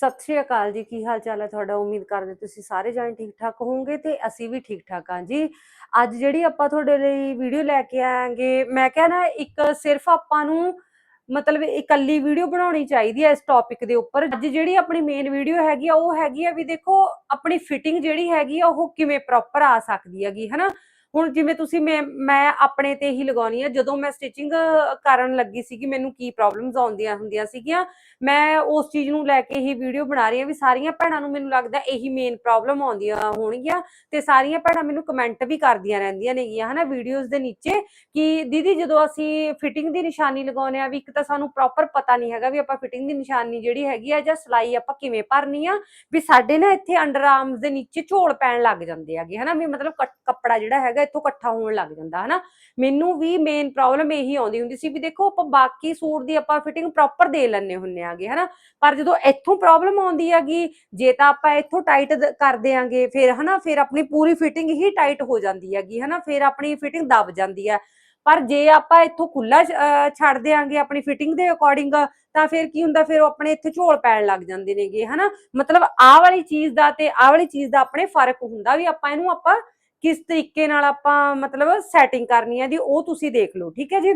ਸਤਿ ਸ਼੍ਰੀ ਅਕਾਲ ਜੀ, ਕੀ ਹਾਲ ਚਾਲ ਹੈ ਤੁਹਾਡਾ? ਉਮੀਦ ਕਰਦੇ ਤੁਸੀਂ ਸਾਰੇ ਜਾਣੇ ਠੀਕ ਠਾਕ ਹੋਵੋਗੇ ਤੇ ਅਸੀਂ ਵੀ ਠੀਕ ਠਾਕ ਹਾਂ ਜੀ। ਅੱਜ ਜਿਹੜੀ ਆਪਾਂ ਤੁਹਾਡੇ ਲਈ ਵੀਡੀਓ ਲੈ ਕੇ ਆਵਾਂਗੇ, ਮੈਂ ਕਿਹਾ ਨਾ ਇੱਕ ਸਿਰਫ ਆਪਾਂ ਨੂੰ ਮਤਲਬ ਇਕੱਲੀ ਵੀਡੀਓ ਬਣਾਉਣੀ ਚਾਹੀਦੀ ਹੈ ਇਸ ਟੌਪਿਕ ਦੇ ਉੱਪਰ। ਅੱਜ ਜਿਹੜੀ ਆਪਣੀ ਮੇਨ ਵੀਡੀਓ ਹੈਗੀ ਆ, ਉਹ ਹੈਗੀ ਆ ਵੀ ਦੇਖੋ, ਆਪਣੀ ਫਿਟਿੰਗ ਜਿਹੜੀ ਹੈਗੀ ਆ, ਉਹ ਕਿਵੇਂ ਪ੍ਰੋਪਰ ਆ ਸਕਦੀ ਹੈਗੀ, ਹਨਾ? ਹੁਣ ਜਿਵੇਂ ਤੁਸੀਂ ਮੈਂ ਮੈਂ ਆਪਣੇ ਤੇ ਹੀ ਲਗਾਉਣੀ ਆ, ਜਦੋਂ ਮੈਂ ਸਟਿਚਿੰਗ ਕਰਨ ਲੱਗੀ ਸੀਗੀ, ਮੈਨੂੰ ਕੀ ਪ੍ਰੋਬਲਮਸ ਆਉਂਦੀਆਂ ਹੁੰਦੀਆਂ ਸੀਗੀਆਂ, ਮੈਂ ਉਸ ਚੀਜ਼ ਨੂੰ ਲੈ ਕੇ ਹੀ ਵੀਡੀਓ ਬਣਾ ਰਹੀ ਹਾਂ ਵੀ ਸਾਰੀਆਂ ਭੈਣਾਂ ਨੂੰ ਮੈਨੂੰ ਲੱਗਦਾ ਇਹੀ ਮੇਨ ਪ੍ਰੋਬਲਮ ਆਉਂਦੀਆਂ ਹੋਣਗੀਆਂ ਤੇ ਸਾਰੀਆਂ ਭੈਣਾਂ ਮੈਨੂੰ ਕਮੈਂਟ ਵੀ ਕਰਦੀਆਂ ਰਹਿੰਦੀਆਂ ਨੇਗੀਆਂ, ਹਨਾ ਵੀਡੀਓਜ਼ ਦੇ ਨੀਚੇ ਕਿ ਦੀਦੀ ਜਦੋਂ ਅਸੀਂ ਫਿਟਿੰਗ ਦੀ ਨਿਸ਼ਾਨੀ ਲਗਾਉਂਦੇ ਆ, ਵੀ ਇੱਕ ਤਾਂ ਸਾਨੂੰ ਪ੍ਰੋਪਰ ਪਤਾ ਨਹੀਂ ਹੈਗਾ ਵੀ ਆਪਾਂ ਫਿਟਿੰਗ ਦੀ ਨਿਸ਼ਾਨੀ ਜਿਹੜੀ ਹੈਗੀ ਆ ਜਾਂ ਸਲਾਈ ਆਪਾਂ ਕਿਵੇਂ ਭਰਨੀ ਆ, ਵੀ ਸਾਡੇ ਨਾ ਇੱਥੇ ਅੰਡਰ ਆਰਮਸ ਦੇ ਨੀਚੇ ਝੋਲ ਪੈਣ ਲੱਗ ਜਾਂਦੇ ਹੈਗੇ, ਹਨਾ, ਵੀ ਮਤਲਬ ਕੱਪੜਾ ਜਿਹੜਾ ਹੈਗਾ ਇੱਥੋਂ ਇਕੱਠਾ ਹੋਣ ਲੱਗ ਜਾਂਦਾ, ਹਨਾ? ਮੈਨੂੰ ਵੀ ਮੇਨ ਪ੍ਰੋਬਲਮ ਇਹੀ ਆਉਂਦੀ ਹੁੰਦੀ ਸੀ ਵੀ ਦੇਖੋ ਆਪਾਂ ਬਾਕੀ ਸੂਟ ਦੀ ਆਪਾਂ ਫਿਟਿੰਗ ਪ੍ਰੋਪਰ ਦੇ ਲੈਣੇ ਹੁੰਨੇ ਆਗੇ, ਹਨਾ? ਪਰ ਜਦੋਂ ਇੱਥੋਂ ਪ੍ਰੋਬਲਮ ਆਉਂਦੀ ਹੈਗੀ, ਜੇ ਤਾਂ ਆਪਾਂ ਇੱਥੋਂ ਟਾਈਟ ਕਰ ਦਿਆਂਗੇ, ਫਿਰ, ਹਨਾ? ਫਿਰ ਆਪਣੀ ਪੂਰੀ ਫਿਟਿੰਗ ਹੀ ਟਾਈਟ ਹੋ ਜਾਂਦੀ ਹੈਗੀ, ਹਨਾ? ਫਿਰ ਆਪਣੀ ਫਿਟਿੰਗ ਦਬ ਜਾਂਦੀ ਹੈ। ਪਰ ਜੇ ਆਪਾਂ ਇੱਥੋਂ ਖੁੱਲਾ ਛੱਡ ਦਿਆਂਗੇ ਆਪਣੀ ਫਿਟਿੰਗ ਦੇ ਅਕੋਰਡਿੰਗ ਤਾਂ ਫਿਰ ਕੀ ਹੁੰਦਾ? ਫਿਰ ਉਹ ਆਪਣੇ ਇੱਥੇ ਝੋਲ ਪੈਣ ਲੱਗ ਜਾਂਦੇ ਨੇਗੇ, ਹਨਾ? ਮਤਲਬ ਆਹ ਵਾਲੀ ਚੀਜ਼ ਦਾ ਤੇ ਆਹ ਵਾਲੀ ਚੀਜ਼ ਦਾ ਆਪਣੇ ਫ਼ਰਕ ਹੁੰਦਾ ਵੀ ਆਪਾਂ ਇਹਨੂੰ ਆਪਾਂ ਕਿਸ ਤਰੀਕੇ ਨਾਲ ਆਪਾਂ ਮਤਲਬ ਸੈਟਿੰਗ ਕਰਨੀ ਹੈ ਜੀ, ਉਹ ਤੁਸੀਂ ਦੇਖ ਲਓ, ਠੀਕ ਹੈ ਜੀ?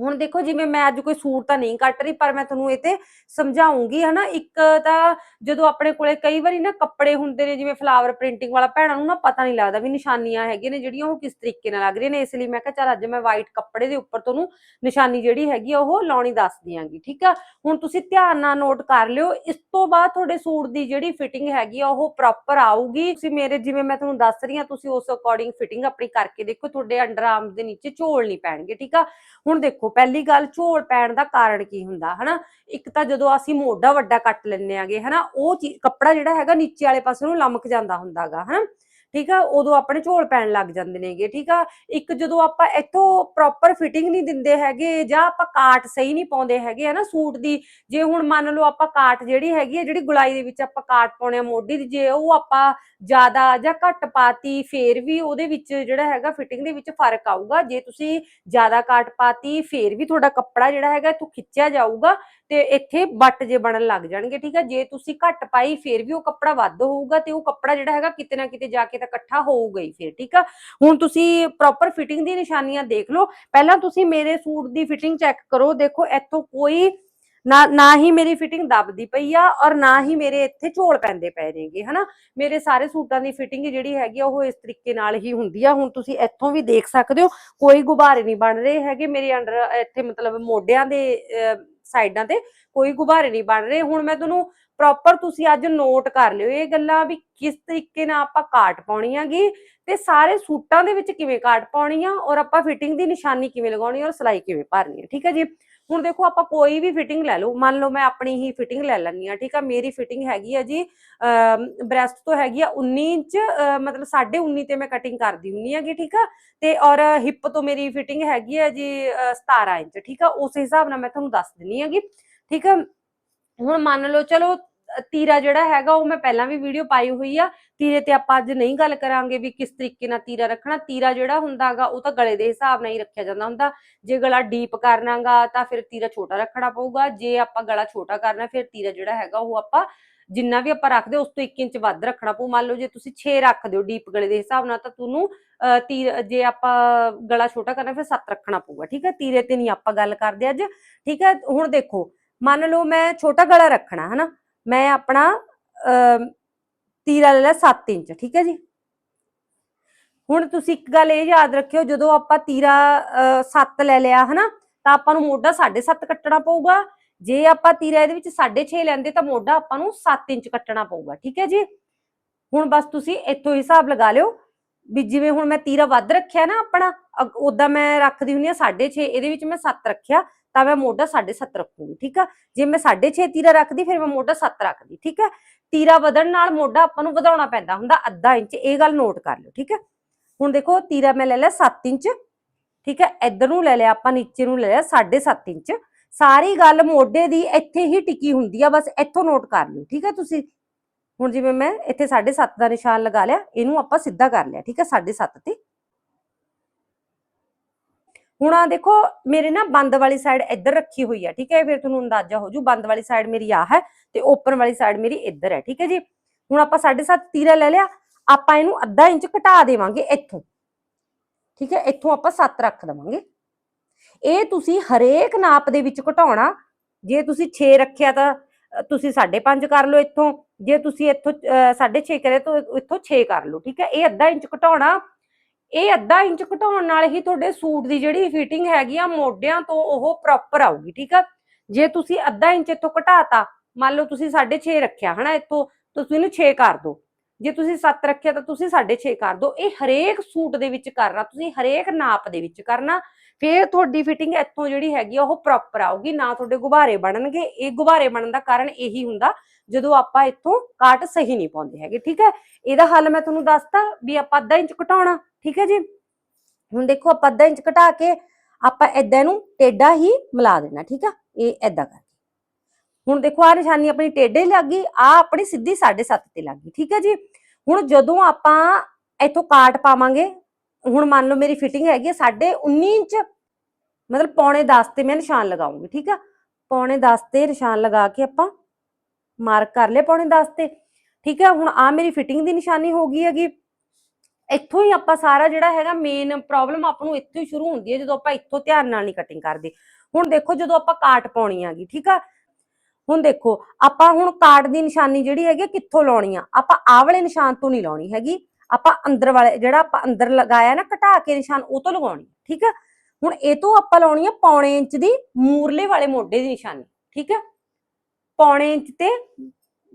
ਹੁਣ ਦੇਖੋ ਜਿਵੇਂ ਮੈਂ ਅੱਜ ਕੋਈ ਸੂਟ ਤਾਂ ਨਹੀਂ ਕੱਟ ਰਹੀ, ਪਰ ਮੈਂ ਤੁਹਾਨੂੰ ਇਹ ਤੇ ਸਮਝਾਉਂਗੀ, ਹਨਾ? ਇੱਕ ਤਾਂ ਜਦੋਂ ਆਪਣੇ ਕੋਲੇ ਕਈ ਵਾਰੀ ਨਾ ਕੱਪੜੇ ਹੁੰਦੇ ਨੇ, ਜਿਵੇਂ ਫਲਾਵਰ ਪ੍ਰਿੰਟਿੰਗ ਵਾਲਾ ਭੈਣਾਂ ਨੂੰ ਨਾ ਪਤਾ ਨਹੀਂ ਲੱਗਦਾ ਵੀ ਨਿਸ਼ਾਨੀਆਂ ਹੈਗੀਆਂ ਨੇ, ਜਿਹੜੀਆਂ ਉਹ ਕਿਸ ਤਰੀਕੇ ਨਾਲ ਲੱਗ ਰਹੀਆਂ ਨੇ। ਇਸ ਲਈ ਮੈਂ ਕਿਹਾ ਚੱਲ ਅੱਜ ਮੈਂ ਵਾਈਟ ਕੱਪੜੇ ਦੇ ਉੱਪਰ ਤੁਹਾਨੂੰ ਨਿਸ਼ਾਨੀ ਜਿਹੜੀ ਹੈਗੀ ਆ, ਉਹ ਲਾਉਣੀ ਦੱਸ ਦਿਆਂਗੀ, ਠੀਕ ਆ? ਹੁਣ ਤੁਸੀਂ ਧਿਆਨ ਨਾਲ ਨੋਟ ਕਰ ਲਿਓ, ਇਸ ਤੋਂ ਬਾਅਦ ਤੁਹਾਡੇ ਸੂਟ ਦੀ ਜਿਹੜੀ ਫਿਟਿੰਗ ਹੈਗੀ ਆ, ਉਹ ਪ੍ਰੋਪਰ ਆਊਗੀ। ਤੁਸੀਂ ਮੇਰੇ ਜਿਵੇਂ ਮੈਂ ਤੁਹਾਨੂੰ ਦੱਸ ਰਹੀ ਹਾਂ ਤੁਸੀਂ ਉਸ ਅਕੋਰਡਿੰਗ ਫਿਟਿੰਗ ਆਪਣੀ ਕਰਕੇ ਦੇਖੋ, ਤੁਹਾਡੇ ਅੰਡਰ ਆਰਮ ਦੇ ਨੀਚੇ ਝੋਲ ਨਹੀਂ ਪੈਣਗੇ, ਠੀਕ ਆ? ਹੁਣ ਦੇਖੋ ਪਹਿਲੀ ਗੱਲ ਝੋਲ ਪੈਣ ਦਾ ਕਾਰਨ ਕੀ ਹੁੰਦਾ, ਹਨਾ? ਇੱਕ ਤਾਂ ਜਦੋਂ ਅਸੀਂ ਮੋਢਾ ਵੱਡਾ ਕੱਟ ਲੈਂਦੇ ਆਗੇ ਹਨਾ, ਉਹ ਚੀ- ਕੱਪੜਾ ਜਿਹੜਾ ਹੈਗਾ ਨੀਚੇ ਵਾਲੇ ਪਾਸੇ ਨੂੰ ਲਮਕ ਜਾਂਦਾ ਹੁੰਦਾਗਾ, ਹਨਾ? ਠੀਕ ਆ? ਉਦੋਂ ਆਪਣੇ ਝੋਲ ਪੈਣ ਲੱਗ ਜਾਂਦੇ ਨੇਗੇ, ਠੀਕ ਆ? ਇੱਕ ਜਦੋਂ ਆਪਾਂ ਇੱਥੋਂ ਪ੍ਰੋਪਰ ਫਿਟਿੰਗ ਨਹੀਂ ਦਿੰਦੇ ਹੈਗੇ ਜਾਂ ਆਪਾਂ ਕਾਟ ਸਹੀ ਨਹੀਂ ਪਾਉਂਦੇ ਹੈਗੇ, ਹਨਾ? ਸੂਟ ਦੀ, ਜੇ ਹੁਣ ਮੰਨ ਲਓ ਆਪਾਂ ਕਾਟ ਜਿਹੜੀ ਹੈਗੀ ਹੈ ਜਿਹੜੀ ਗੁਲਾਈ ਦੇ ਵਿੱਚ ਆਪਾਂ ਕਾਟ ਪਾਉਣੇ ਆ, ਮੋਢੀ ਦੀ, ਜੇ ਉਹ ਆਪਾਂ ਜ਼ਿਆਦਾ ਜਾਂ ਘੱਟ ਪਾਤੀ, ਫੇਰ ਵੀ ਉਹਦੇ ਵਿੱਚ ਜਿਹੜਾ ਹੈਗਾ ਫਿਟਿੰਗ ਦੇ ਵਿੱਚ ਫ਼ਰਕ ਆਊਗਾ। ਜੇ ਤੁਸੀਂ ਜ਼ਿਆਦਾ ਕਾਟ ਪਾਤੀ, ਫੇਰ ਵੀ ਤੁਹਾਡਾ ਕੱਪੜਾ ਜਿਹੜਾ ਹੈਗਾ ਇੱਥੋਂ ਖਿੱਚਿਆ ਜਾਊਗਾ ਤੇ ਇੱਥੇ ਬੱਟ ਜੇ ਬਣਨ ਲੱਗ ਜਾਣਗੇ, ਠੀਕ ਆ? ਜੇ ਤੁਸੀਂ ਘੱਟ ਪਾਈ, ਫੇਰ ਵੀ ਉਹ ਕੱਪੜਾ ਵੱਧ ਹੋਊਗਾ ਤੇ ਉਹ ਕੱਪੜਾ ਜਿਹੜਾ ਹੈਗਾ ਕਿਤੇ ਨਾ ਕਿਤੇ ਜਾ ਕੇ ਤਾਂ ਇਕੱਠਾ ਹੋਊਗਾ ਹੀ ਫੇਰ, ਠੀਕ ਆ? ਹੁਣ ਤੁਸੀਂ ਪ੍ਰੋਪਰ ਫਿਟਿੰਗ ਦੀ ਨਿਸ਼ਾਨੀਆਂ ਦੇਖ ਲਓ। ਪਹਿਲਾਂ ਤੁਸੀਂ ਮੇਰੇ ਸੂਟ ਦੀ ਫਿਟਿੰਗ ਚੈੱਕ ਕਰੋ। ਦੇਖੋ, ਇੱਥੋਂ ਕੋਈ ਨਾ ਨਾ ਹੀ ਮੇਰੀ ਫਿਟਿੰਗ ਦਬਦੀ ਪਈ ਆ ਔਰ ਨਾ ਹੀ ਮੇਰੇ ਇੱਥੇ ਝੋਲ ਪੈਂਦੇ ਪਏ ਨੇਗੇ, ਹਨਾ? ਮੇਰੇ ਸਾਰੇ ਸੂਟਾਂ ਦੀ ਫਿਟਿੰਗ ਜਿਹੜੀ ਹੈਗੀ ਆ, ਉਹ ਇਸ ਤਰੀਕੇ ਨਾਲ ਹੀ ਹੁੰਦੀ ਆ। ਹੁਣ ਤੁਸੀਂ ਇੱਥੋਂ ਵੀ ਦੇਖ ਸਕਦੇ ਹੋ, ਕੋਈ ਗੁਬਾਰੇ ਨਹੀਂ ਬਣ ਰਹੇ ਹੈਗੇ ਮੇਰੇ ਅੰਡਰ, ਇੱਥੇ ਮਤਲਬ ਮੋਢਿਆਂ ਦੇ ਸਾਈਡਾਂ ਤੇ ਕੋਈ ਗੁਬਾਰੇ ਨਹੀਂ ਬਣ ਰਹੇ। ਹੁਣ ਮੈਂ ਤੁਹਾਨੂੰ ਪ੍ਰੋਪਰ ਤੁਸੀਂ ਅੱਜ ਨੋਟ ਕਰ ਲਿਓ ਇਹ ਗੱਲਾਂ ਵੀ ਕਿਸ ਤਰੀਕੇ ਨਾਲ ਆਪਾਂ ਕਾਟ ਪਾਉਣੀ ਹੈਗੀ ਤੇ ਸਾਰੇ ਸੂਟਾਂ ਦੇ ਵਿੱਚ ਕਿਵੇਂ ਕਾਟ ਪਾਉਣੀ ਆ ਔਰ ਆਪਾਂ ਫਿਟਿੰਗ ਦੀ ਨਿਸ਼ਾਨੀ ਕਿਵੇਂ ਲਗਾਉਣੀ ਔਰ ਸਿਲਾਈ ਕਿਵੇਂ ਭਰਨੀ ਹੈ ਠੀਕ ਹੈ ਜੀ? ਹੁਣ ਦੇਖੋ ਆਪਾਂ ਕੋਈ ਵੀ ਫਿਟਿੰਗ ਲੈ ਲਓ, ਮੰਨ ਲਓ ਮੈਂ ਆਪਣੀ ਹੀ ਫਿਟਿੰਗ ਲੈ ਲੈਣੀ ਆ ਠੀਕ ਆ? ਮੇਰੀ ਫਿਟਿੰਗ ਹੈਗੀ ਆ ਜੀ ਬ੍ਰੈਸਟ ਤੋਂ ਹੈਗੀ ਆ 19 ਇੰਚ ਅਹ ਮਤਲਬ 19.5 ਤੇ ਮੈਂ ਕਟਿੰਗ ਕਰਦੀ ਹੁੰਨੀ ਹੈਗੀ, ਠੀਕ ਆ? ਤੇ ਔਰ ਹਿੱਪ ਤੋਂ ਮੇਰੀ ਫਿਟਿੰਗ ਹੈਗੀ ਆ ਜੀ ਅਹ 17 ਇੰਚ, ਠੀਕ ਆ? ਉਸ ਹਿਸਾਬ ਨਾਲ ਮੈਂ ਤੁਹਾਨੂੰ ਦੱਸ ਦਿੰਨੀ ਹੈਗੀ, ਠੀਕ ਆ? ਹੁਣ ਮੰਨ ਲਓ ਚਲੋ ਤੀਰਾ ਜਿਹੜਾ ਹੈਗਾ ਉਹ ਮੈਂ ਪਹਿਲਾਂ ਵੀ ਵੀਡੀਓ ਪਾਈ ਹੋਈ ਆ। ਤੀਰੇ ਤੇ ਆਪਾਂ ਅੱਜ ਨਹੀਂ ਗੱਲ ਕਰਾਂਗੇ ਵੀ ਕਿਸ ਤਰੀਕੇ ਨਾਲ ਤੀਰਾ ਰੱਖਣਾ। ਤੀਰਾ ਜਿਹੜਾ ਹੁੰਦਾਗਾ ਉਹ ਤਾਂ ਗਲੇ ਦੇ ਹਿਸਾਬ ਨਾਲ ਹੀ ਰੱਖਿਆ ਜਾਂਦਾ ਹੁੰਦਾ। ਜੇ ਗਲਾ ਡੀਪ ਕਰਨਾਗਾ ਤਾਂ ਫਿਰ ਤੀਰਾ ਛੋਟਾ ਰੱਖਣਾ ਪਊਗਾ। ਜੇ ਆਪਾਂ ਗਲਾ ਛੋਟਾ ਕਰਨਾ ਫਿਰ ਤੀਰਾ ਜਿਹੜਾ ਹੈਗਾ ਉਹ ਆਪਾਂ ਜਿੰਨਾ ਵੀ ਆਪਾਂ ਰੱਖਦੇ ਉਸ ਤੋਂ 1 ਇੰਚ ਵੱਧ ਰੱਖਣਾ ਪਊ। ਮੰਨ ਲਓ ਜੇ ਤੁਸੀਂ 6 ਰੱਖਦੇ ਹੋ ਡੀਪ ਗਲੇ ਦੇ ਹਿਸਾਬ ਨਾਲ ਤਾਂ ਤੁਹਾਨੂੰ ਅ, ਤੀਰ ਜੇ ਆਪਾਂ ਗਲਾ ਛੋਟਾ ਕਰਨਾ ਫਿਰ 7 ਰੱਖਣਾ ਪਊਗਾ। ਠੀਕ ਹੈ? ਤੀਰੇ ਤੇ ਨਹੀਂ ਆਪਾਂ ਗੱਲ ਕਰਦੇ ਅੱਜ। ਠੀਕ ਹੈ? ਹੁਣ ਦੇਖੋ ਮੰਨ ਲਓ ਮੈਂ ਛੋਟਾ ਗਲਾ ਰੱਖਣਾ ਹਨਾ? ਮੈਂ ਆਪਣਾ ਅ, ਤੀਰਾ ਲੈ ਲਿਆ 7 ਇੰਚ ਠੀਕ ਹੈ ਜੀ? ਹੁਣ ਤੁਸੀਂ ਇੱਕ ਗੱਲ ਇਹ ਯਾਦ ਰੱਖਿਓ ਜਦੋਂ ਆਪਾਂ ਤੀਰਾ 7 ਲੈ ਲਿਆ ਹਨਾ ਤਾਂ ਆਪਾਂ ਨੂੰ ਮੋਢਾ 7.5 ਕੱਟਣਾ ਪਊਗਾ। ਜੇ ਆਪਾਂ ਤੀਰਾ ਇਹਦੇ ਵਿੱਚ 6.5 ਲੈਂਦੇ ਤਾਂ ਮੋਢਾ ਆਪਾਂ ਨੂੰ 7 ਇੰਚ ਕੱਟਣਾ ਪਊਗਾ ਠੀਕ ਹੈ ਜੀ? ਹੁਣ ਬਸ ਤੁਸੀਂ ਇੱਥੋਂ ਹਿਸਾਬ ਲਗਾ ਲਿਓ ਵੀ ਜਿਵੇਂ ਹੁਣ ਮੈਂ ਤੀਰਾ ਵੱਧ ਰੱਖਿਆ ਨਾ ਆਪਣਾ ਉਦਾਂ ਮੈਂ ਰੱਖਦੀ ਹੁੰਨੀ ਆ 6.5 ਇਹਦੇ ਵਿੱਚ ਮੈਂ 7 ਰੱਖਿਆ, ਤਾਂ ਮੈਂ ਮੋਢਾ 7.5 ਰੱਖੂਗੀ, ਠੀਕ ਆ? ਜੇ ਮੈਂ 6.5 ਤੀਰਾ ਰੱਖਦੀ, ਫਿਰ ਮੈਂ ਮੋਢਾ 7 ਰੱਖਦੀ, ਠੀਕ ਹੈ ਤੀਰਾ ਵਧਣ ਨਾਲ ਮੋਢਾ ਆਪਾਂ ਨੂੰ ਵਧਾਉਣਾ ਪੈਂਦਾ ਹੁੰਦਾ, ਅੱਧਾ ਇੰਚ, ਇਹ ਗੱਲ ਨੋਟ ਕਰ ਲਿਓ, ਠੀਕ ਹੈ ਹੁਣ ਦੇਖੋ, ਤੀਰਾ ਮੈਂ ਲੈ ਲਿਆ 7 ਇੰਚ, ਠੀਕ ਹੈ ਇੱਧਰ ਨੂੰ ਲੈ ਲਿਆ ਆਪਾਂ, ਨੀਚੇ ਨੂੰ ਲੈ ਲਿਆ 7.5 ਇੰਚ। ਸਾਰੀ ਗੱਲ ਮੋਢੇ ਦੀ ਇੱਥੇ ਹੀ ਟਿਕੀ ਹੁੰਦੀ ਆ, ਬਸ ਇੱਥੋਂ ਨੋਟ ਕਰ ਲਿਓ, ਠੀਕ ਹੈ ਤੁਸੀਂ? ਹੁਣ ਜਿਵੇਂ ਮੈਂ ਇੱਥੇ 7.5 ਦਾ ਨਿਸ਼ਾਨ ਲਗਾ ਲਿਆ, ਇਹਨੂੰ ਆਪਾਂ ਸਿੱਧਾ ਕਰ ਲਿਆ, ਠੀਕ ਹੈ 7.5 ਤੇ। ਹੁਣ ਆ ਦੇਖੋ, ਮੇਰੇ ਨਾ ਬੰਦ ਵਾਲੀ ਸਾਈਡ ਇੱਧਰ ਰੱਖੀ ਹੋਈ ਹੈ ਠੀਕ ਹੈ ਫਿਰ ਤੁਹਾਨੂੰ ਅੰਦਾਜ਼ਾ ਹੋ ਜੂ, ਬੰਦ ਵਾਲੀ ਸਾਈਡ ਮੇਰੀ ਆ ਹੈ ਤੇ ਓਪਨ ਵਾਲੀ ਸਾਈਡ ਮੇਰੀ ਇੱਧਰ ਹੈ, ਠੀਕ ਹੈ ਜੀ। ਹੁਣ ਆਪਾਂ 7.5 ਤੀਰਾ ਲੈ ਲਿਆ, ਆਪਾਂ ਇਹਨੂੰ ਅੱਧਾ ਇੰਚ ਘਟਾ ਦੇਵਾਂਗੇ ਇੱਥੋਂ, ਠੀਕ ਹੈ, ਇੱਥੋਂ ਆਪਾਂ 7 ਰੱਖ ਦਵਾਂਗੇ। ਇਹ ਤੁਸੀਂ ਹਰੇਕ ਨਾਪ ਦੇ ਵਿੱਚ ਘਟਾਉਣਾ, ਜੇ ਤੁਸੀਂ 6 ਰੱਖਿਆ ਤਾਂ ਤੁਸੀਂ 5.5 ਕਰ ਲਓ ਇੱਥੋਂ, ਜੇ ਤੁਸੀਂ ਇੱਥੋਂ 6.5 ਕਰੇ ਤਾਂ ਇੱਥੋਂ 6 ਕਰ ਲਓ, ਠੀਕ ਹੈ? ਇਹ ਅੱਧਾ ਇੰਚ ਘਟਾਉਣਾ। ਇਹ ਅੱਧਾ ਇੰਚ ਘਟਾਉਣ ਨਾਲ ਹੀ ਤੁਹਾਡੇ ਸੂਟ ਦੀ ਜਿਹੜੀ ਫਿਟਿੰਗ ਹੈਗੀ ਆ, ਮੋਢਿਆਂ ਤੋਂ ਉਹ ਪ੍ਰੋਪਰ ਆਊਗੀ, ਠੀਕ ਆ ਜੇ ਤੁਸੀਂ ਅੱਧਾ ਇੰਚ ਇੱਥੋਂ ਘਟਾਤਾ, ਮੰਨ ਲਓ ਤੁਸੀਂ 6.5 ਰੱਖਿਆ, ਹਨਾ, ਇੱਥੋਂ ਤੁਸੀਂ ਇਹਨੂੰ 6 ਕਰ ਦਿਓ ਜੇ ਤੁਸੀਂ 7 ਰੱਖਿਆ ਤਾਂ ਤੁਸੀਂ 6.5 ਕਰ ਦਿਓ ਇਹ ਹਰੇਕ ਸੂਟ ਦੇ ਵਿੱਚ ਕਰਨਾ, ਤੁਸੀਂ ਹਰੇਕ ਨਾਪ ਦੇ ਵਿੱਚ ਕਰਨਾ। ਫੇਰ ਤੁਹਾਡੀ ਫਿਟਿੰਗ ਇੱਥੋਂ ਜਿਹੜੀ ਹੈਗੀ ਆ, ਉਹ ਪ੍ਰੋਪਰ ਆਊਗੀ, ਨਾ ਤੁਹਾਡੇ ਗੁਬਾਰੇ ਬਣਨਗੇ। ਇਹ ਗੁਬਾਰੇ ਬਣਨ ਦਾ ਕਾਰਨ ਇਹੀ ਹੁੰਦਾ, ਜਦੋਂ ਆਪਾਂ ਇੱਥੋਂ ਕਾਟ ਸਹੀ ਨਹੀਂ ਪਾਉਂਦੇ ਹੈਗੇ, ਠੀਕ ਹੈ? ਇਹਦਾ ਹੱਲ ਮੈਂ ਤੁਹਾਨੂੰ ਦੱਸਤਾ ਵੀ ਆਪਾਂ ਅੱਧਾ ਇੰਚ ਘਟਾਉਣਾ, ਠੀਕ ਹੈ ਜੀ? ਹੁਣ ਦੇਖੋ, ਆਪਾਂ ਅੱਧਾ ਇੰਚ ਘਟਾ ਕੇ ਆਪਾਂ ਏਦਾਂ ਨੂੰ ਟੇਡਾ ਹੀ ਮਿਲਾ ਦੇਣਾ, ਠੀਕ ਆ? ਇਹ ਏਦਾਂ ਕਰਕੇ। ਹੁਣ ਦੇਖੋ ਆ ਨਿਸ਼ਾਨੀ ਆਪਣੀ ਟੇਡੇ ਲੱਗ ਗਈ ਆ ਆਪਣੀ ਸਿੱਧੀ 7.5 ਤੇ ਲੱਗ ਗਈ, ਠੀਕ ਹੈ ਜੀ? ਹੁਣ ਜਦੋਂ ਆਪਾਂ ਇੱਥੋਂ ਕਾਟ ਪਾਵਾਂਗੇ ਹੁਣ ਮੰਨ ਲਓ ਮੇਰੀ ਫਿਟਿੰਗ ਹੈਗੀ ਹੈ ਸਾਢੇ 19 ਇੰਚ ਮਤਲਬ ਪੌਣੇ 10 ਤੇ ਮੈਂ ਨਿਸ਼ਾਨ ਲਗਾਉਂਗੀ ਠੀਕ ਆ? ਪੌਣੇ 10 ਤੇ ਨਿਸ਼ਾਨ ਲਗਾ ਕੇ ਆਪਾਂ ਮਾਰਕ ਕਰ ਲਿਆ ਪੌਣੇ 10 ਤੇ ਠੀਕ ਹੈ ਹੁਣ ਆ ਮੇਰੀ ਫਿਟਿੰਗ ਦੀ ਨਿਸ਼ਾਨੀ ਹੋ ਗਈ ਹੈਗੀ। ਇੱਥੋਂ ਹੀ ਆਪਾਂ ਸਾਰਾ ਜਿਹੜਾ ਹੈਗਾ ਮੇਨ ਪ੍ਰੋਬਲਮ ਆਪ ਨੂੰ ਇੱਥੋਂ ਹੀ ਸ਼ੁਰੂ ਹੁੰਦੀ ਹੈ ਜਦੋਂ ਆਪਾਂ ਇੱਥੋਂ ਧਿਆਨ ਨਾਲ ਨਹੀਂ ਕਟਿੰਗ ਕਰਦੇ। ਹੁਣ ਦੇਖੋ ਜਦੋਂ ਆਪਾਂ ਕਾਟ ਪਾਉਣੀ ਆਗੀ ਠੀਕ ਆ? ਹੁਣ ਦੇਖੋ ਆਪਾਂ ਹੁਣ ਕਾਟ ਦੀ ਨਿਸ਼ਾਨੀ ਜਿਹੜੀ ਹੈਗੀ ਆ, ਕਿੱਥੋਂ ਲਾਉਣੀ ਆ? ਆਪਾਂ ਆਹ ਵਾਲੇ ਨਿਸ਼ਾਨ ਤੋਂ ਨਹੀਂ ਲਾਉਣੀ ਹੈਗੀ। ਆਪਾਂ ਅੰਦਰ ਵਾਲੇ, ਜਿਹੜਾ ਆਪਾਂ ਅੰਦਰ ਲਗਾਇਆ ਨਾ ਘਟਾ ਕੇ ਨਿਸ਼ਾਨ, ਉਹ ਤੋਂ ਲਗਾਉਣੀ, ਠੀਕ ਆ ਹੁਣ ਇਹ ਤੋਂ ਆਪਾਂ ਲਾਉਣੀ ਆ ਪੌਣੇ ਇੰਚ ਦੀ ਮੂਰਲੇ ਵਾਲੇ ਮੋਢੇ ਦੀ ਨਿਸ਼ਾਨੀ, ਠੀਕ ਹੈ? ਪੌਣੇ ਇੰਚ ਤੇ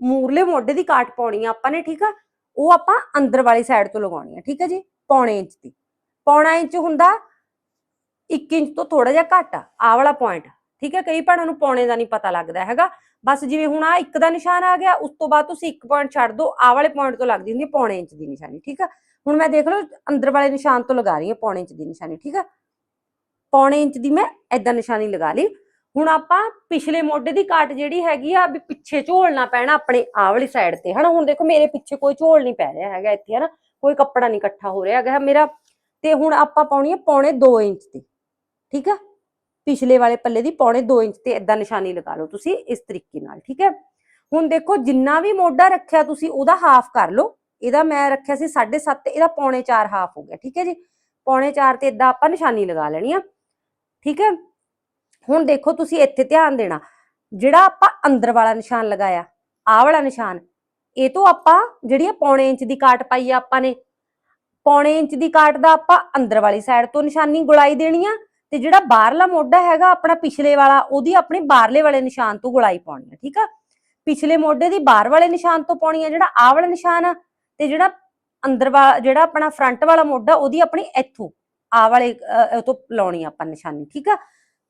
ਮੂਰਲੇ ਮੋਢੇ ਦੀ ਕਾਟ ਪਾਉਣੀ ਆ ਆਪਾਂ ਨੇ, ਠੀਕ ਆ? ਉਹ ਆਪਾਂ ਅੰਦਰ ਵਾਲੀ ਸਾਈਡ ਤੋਂ ਲਗਾਉਣੀ ਆ, ਠੀਕ ਹੈ ਜੀ? ਪੌਣੇ ਇੰਚ ਦੀ। ਪੌਣਾ ਇੰਚ ਹੁੰਦਾ 1 ਇੰਚ ਤੋਂ ਥੋੜਾ ਜਿਹਾ ਘੱਟ ਆ ਆਹ ਵਾਲਾ ਪੁਆਇੰਟ ਠੀਕ ਹੈ? ਕਈ ਭੈਣਾਂ ਨੂੰ ਪੌਣੇ ਦਾ ਨਹੀਂ ਪਤਾ ਲੱਗਦਾ ਹੈਗਾ। ਬਸ ਜਿਵੇਂ ਹੁਣ ਆ ਇੱਕ ਦਾ ਨਿਸ਼ਾਨ ਆ ਗਿਆ, ਉਸ ਤੋਂ ਬਾਅਦ ਤੁਸੀਂ ਇੱਕ ਪੁਆਇੰਟ ਛੱਡ ਦਿਓ, ਆਹ ਵਾਲੇ ਪੁਆਇੰਟ ਤੋਂ ਲੱਗਦੀ ਹੁੰਦੀ ਹੈ ਪੌਣੇ ਇੰਚ ਦੀ ਨਿਸ਼ਾਨੀ, ਠੀਕ ਆ? ਹੁਣ ਮੈਂ ਦੇਖ ਲਓ, ਅੰਦਰ ਵਾਲੇ ਨਿਸ਼ਾਨ ਤੋਂ ਲਗਾ ਰਹੀ ਹਾਂ ਪੌਣੇ ਇੰਚ ਦੀ ਨਿਸ਼ਾਨੀ, ਠੀਕ ਆ? ਪੌਣੇ ਇੰਚ ਦੀ ਮੈਂ ਏਦਾਂ ਨਿਸ਼ਾਨੀ ਲਗਾ ਲਈ। ਹੁਣ ਆਪਾਂ ਪਿਛਲੇ ਮੋਢੇ ਦੀ ਕਾਟ ਜਿਹੜੀ ਹੈਗੀ ਆ, ਵੀ ਪਿੱਛੇ ਝੋਲਣਾ ਪੈਣਾ ਆਪਣੇ ਆਹ ਵਾਲੀ ਸਾਈਡ ਤੇ, ਹਨਾ? ਹੁਣ ਦੇਖੋ ਮੇਰੇ ਪਿੱਛੇ ਕੋਈ ਝੋਲ ਨਹੀਂ ਪੈ ਰਿਹਾ ਹੈਗਾ ਇੱਥੇ, ਹਨਾ? ਕੋਈ ਕੱਪੜਾ ਨਹੀਂ ਇਕੱਠਾ ਹੋ ਰਿਹਾ ਹੈਗਾ ਮੇਰਾ। ਤੇ ਹੁਣ ਆਪਾਂ ਪਾਉਣੀ ਹੈ ਪੌਣੇ 2 ਇੰਚ ਦੀ, ਠੀਕ ਆ? ਪਿਛਲੇ ਵਾਲੇ ਪੱਲੇ ਦੀ ਪੌਣੇ 2 ਇੰਚ ਤੇ ਏਦਾਂ ਨਿਸ਼ਾਨੀ ਲਗਾ ਲਓ ਤੁਸੀਂ ਇਸ ਤਰੀਕੇ ਨਾਲ, ਠੀਕ ਹੈ? ਹੁਣ ਦੇਖੋ ਜਿੰਨਾ ਵੀ ਮੋਢਾ ਰੱਖਿਆ ਤੁਸੀਂ ਉਹਦਾ ਹਾਫ ਕਰ ਲਓ। ਇਹਦਾ ਮੈਂ ਰੱਖਿਆ ਸੀ 7.5 ਤੇ ਇਹਦਾ ਪੌਣੇ 4 ਹਾਫ ਹੋ ਗਿਆ, ਠੀਕ ਹੈ ਜੀ? ਪੌਣੇ 4 ਤੇ ਇਦਾਂ ਆਪਾਂ ਨਿਸ਼ਾਨੀ ਲਗਾ ਲੈਣੀ ਆ, ਠੀਕ ਹੈ? ਹੁਣ ਦੇਖੋ ਤੁਸੀਂ ਇੱਥੇ ਧਿਆਨ ਦੇਣਾ, ਜਿਹੜਾ ਆਪਾਂ ਅੰਦਰ ਵਾਲਾ ਨਿਸ਼ਾਨ ਲਗਾਇਆ, ਆਹ ਵਾਲਾ ਨਿਸ਼ਾਨ, ਇਹ ਤੋਂ ਆਪਾਂ ਜਿਹੜੀ ਆ ਪੌਣੇ ਇੰਚ ਦੀ ਕਾਟ ਪਾਈ ਆ ਆਪਾਂ ਨੇ, ਪੌਣੇ ਇੰਚ ਦੀ ਕਾਟ ਦਾ ਆਪਾਂ ਅੰਦਰ ਵਾਲੀ ਸਾਈਡ ਤੋਂ ਨਿਸ਼ਾਨੀ ਗੁਲਾਈ ਦੇਣੀ ਆ ਤੇ ਜਿਹੜਾ ਬਾਹਰਲਾ ਮੋਢਾ ਹੈਗਾ ਆਪਣਾ ਪਿਛਲੇ ਵਾਲਾ, ਉਹਦੀ ਆਪਣੀ ਬਾਹਰਲੇ ਵਾਲੇ ਨਿਸ਼ਾਨ ਤੋਂ ਗੁਲਾਈ ਪਾਉਣੀ ਆ, ਠੀਕ ਆ? ਪਿਛਲੇ ਮੋਢੇ ਦੀ ਬਾਹਰ ਵਾਲੇ ਨਿਸ਼ਾਨ ਤੋਂ ਪਾਉਣੀ ਆ, ਜਿਹੜਾ ਆਹ ਵਾਲਾ ਨਿਸ਼ਾਨ ਆ, ਤੇ ਜਿਹੜਾ ਅੰਦਰ ਵਾਲਾ ਜਿਹੜਾ ਆਪਣਾ ਫਰੰਟ ਵਾਲਾ ਮੋਢਾ, ਉਹਦੀ ਆਪਣੀ ਇੱਥੋਂ, ਆਹ ਵਾਲੇ ਉਹ ਤੋਂ ਲਾਉਣੀ ਆ ਆਪਾਂ ਨਿਸ਼ਾਨੀ, ਠੀਕ ਆ?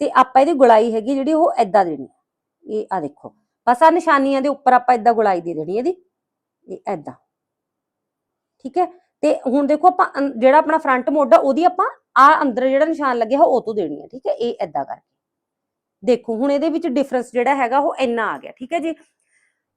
ਤੇ ਆਪਾਂ ਇਹਦੀ ਗੁਲਾਈ ਹੈਗੀ ਜਿਹੜੀ ਉਹ ਐਦਾਂ ਦੇਣੀ ਆ। ਇਹ ਆ ਦੇਖੋ, ਬਸ ਆ ਨਿਸ਼ਾਨੀਆਂ ਦੇ ਉੱਪਰ ਆਪਾਂ ਐਦਾਂ ਗੁਲਾਈ ਦੇ ਦੇਣੀ ਇਹਦੀ, ਇਹ ਐਦਾਂ ਠੀਕ ਹੈ ਤੇ ਹੁਣ ਦੇਖੋ ਆਪਾਂ ਜਿਹੜਾ ਆਪਣਾ ਫਰੰਟ ਮੋਢਾ, ਉਹਦੀ ਆਪਾਂ ਆ ਅੰਦਰ ਜਿਹੜਾ ਨਿਸ਼ਾਨ ਲੱਗਿਆ ਉਹ ਤੋਂ ਦੇਣੀ ਹੈ ਠੀਕ ਹੈ? ਇਹ ਐਦਾਂ ਕਰਕੇ। ਦੇਖੋ, ਹੁਣ ਇਹਦੇ ਵਿੱਚ ਡਿਫਰੈਂਸ ਜਿਹੜਾ ਹੈਗਾ ਉਹ ਇੰਨਾ ਆ ਗਿਆ, ਠੀਕ ਹੈ ਜੀ?